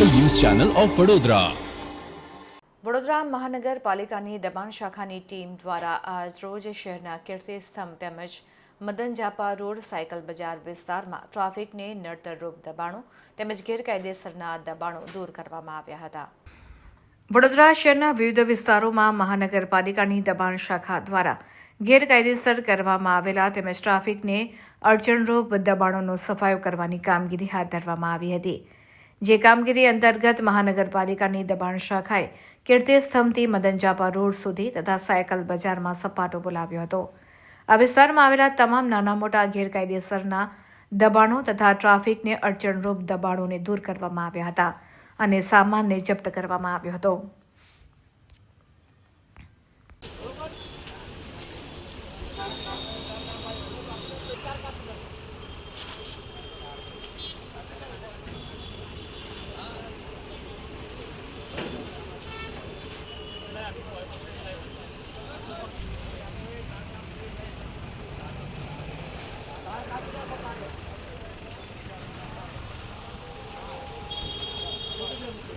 Channel of Vadodara. Vadodara મહાનગરપાલિકાની દબાણ શાખાની ટીમ દ્વારા આજ રોજ શહેરના કીર્તિસ્તંભ તેમજ મદન જાપા રોડ સાયકલ બજાર વિસ્તારમાં ટ્રાફિકને નડતરરૂપ દબાણો તેમજ ગેરકાયદેસરના દબાણો દૂર કરવામાં આવ્યા હતા. વડોદરા શહેરના વિવિધ વિસ્તારોમાં મહાનગરપાલિકાની દબાણ શાખા દ્વારા ગેરકાયદેસર કરવામાં આવેલા તેમજ ટ્રાફિકને અડચણરૂપ દબાણોનો સફાયો કરવાની કામગીરી હાથ ધરવામાં આવી હતી. જે કામગીરી અંતર્ગત મહાનગરપાલિકાની દબાણ શાખાએ કીર્તિસ્તંભથી મદનજાપા રોડ સુધી તથા સાયકલ બજારમાં સપાટો બોલાવ્યો હતો. આ વિસ્તારમાં આવેલા તમામ નાના મોટા ગેરકાયદેસરના દબાણો તથા ટ્રાફિકને અડચણરૂપ દબાણોને દૂર કરવામાં આવ્યા હતા અને સામાનને જપ્ત કરવામાં આવ્યો હતો.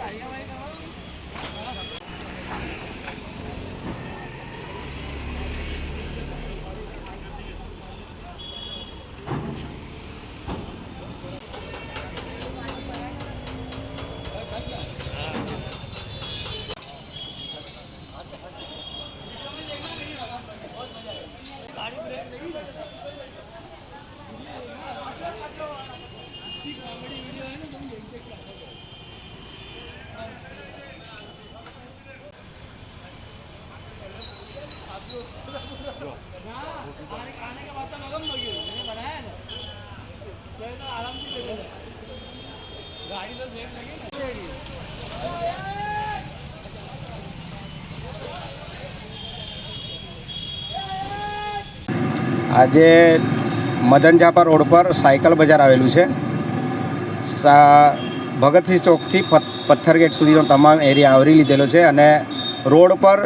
Yeah, yeah, yeah. આજે મદન ઝાપા રોડ પર સાયકલ બજાર આવેલું છે. ભગતસિંહ ચોકથી પથ- પથ્થરગેટ સુધીનો તમામ એરિયા આવરી લીધેલો છે અને રોડ પર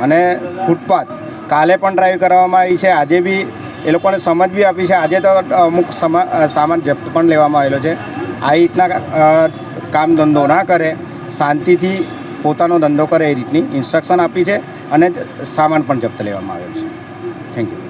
અને ફૂટપાથ કાલે પણ ડ્રાઈવ કરવામાં આવી છે. આજે બી એ લોકોને સમજ બી આપી છે. આજે તો અમુક સમા સામાન જપ્ત પણ લેવામાં આવેલો છે. આ રીતના કામ ધંધો ના કરે, શાંતિથી પોતાનો ધંધો કરે એ રીતની ઇન્સ્ટ્રક્શન આપી છે અને સામાન પણ જપ્ત લેવામાં આવેલો છે. Thank you